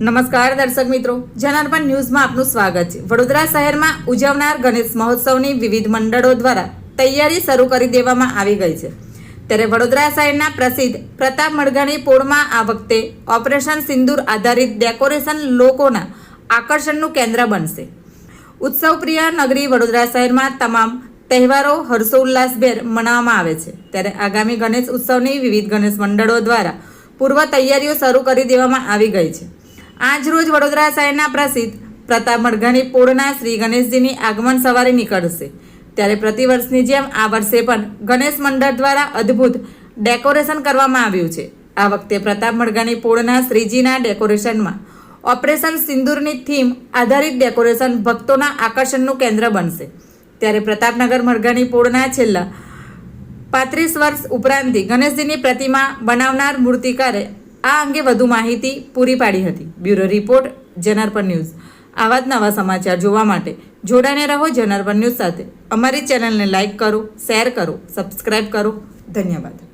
નમસ્કાર દર્શક મિત્રો. જનાર્પણ ન્યૂઝમાં આપનું સ્વાગત છે. વડોદરા શહેરમાં ઉજવનાર ગણેશ મહોત્સવની વિવિધ મંડળો દ્વારા તૈયારી શરૂ કરી દેવામાં આવી ગઈ છે. ત્યારે વડોદરા શહેરના પ્રસિદ્ધ પ્રતાપ મડઘાણી પોળમાં આ વખતે ઓપરેશન સિંદૂર આધારિત ડેકોરેશન લોકોના આકર્ષણનું કેન્દ્ર બનશે. ઉત્સવપ્રિય નગરી વડોદરા શહેરમાં તમામ તહેવારો હર્ષોલ્લાસભેર મનાવવામાં આવે છે. ત્યારે આગામી ગણેશ ઉત્સવની વિવિધ ગણેશ મંડળો દ્વારા પૂર્વ તૈયારીઓ શરૂ કરી દેવામાં આવી ગઈ છે. આજ રોજ વડોદરા શહેરના પ્રસિદ્ધ પ્રતાપ મડઘાણી પૂળના શ્રી ગણેશજીની આગમન સવારે નીકળશે. ત્યારે પ્રતિવર્ષની જેમ આ વર્ષે પણ ગણેશ મંડળ દ્વારા અદ્ભુત ડેકોરેશન કરવામાં આવ્યું છે. આ વખતે પ્રતાપ મડઘાણી પૂળના શ્રીજીના ડેકોરેશનમાં ઓપરેશન સિંદૂરની થીમ આધારિત ડેકોરેશન ભક્તોના આકર્ષણનું કેન્દ્ર બનશે. ત્યારે પ્રતાપનગર મરઘાણી પૂળના છેલ્લા પાંત્રીસ વર્ષ ઉપરાંતથી ગણેશજીની પ્રતિમા બનાવનાર મૂર્તિકારે આ અંગે વધુ માહિતી પૂરી પાડી હતી. Bureau report, Janarpan news. આવા જ નવા સમાચાર જોવા માટે જોડાને રહો જનાર્પણ ન્યૂઝ સાથે. અમારી ચેનલને લાઇક કરો, શેર કરો સબસ્ક્રાઈબ કરો. ધન્યવાદ.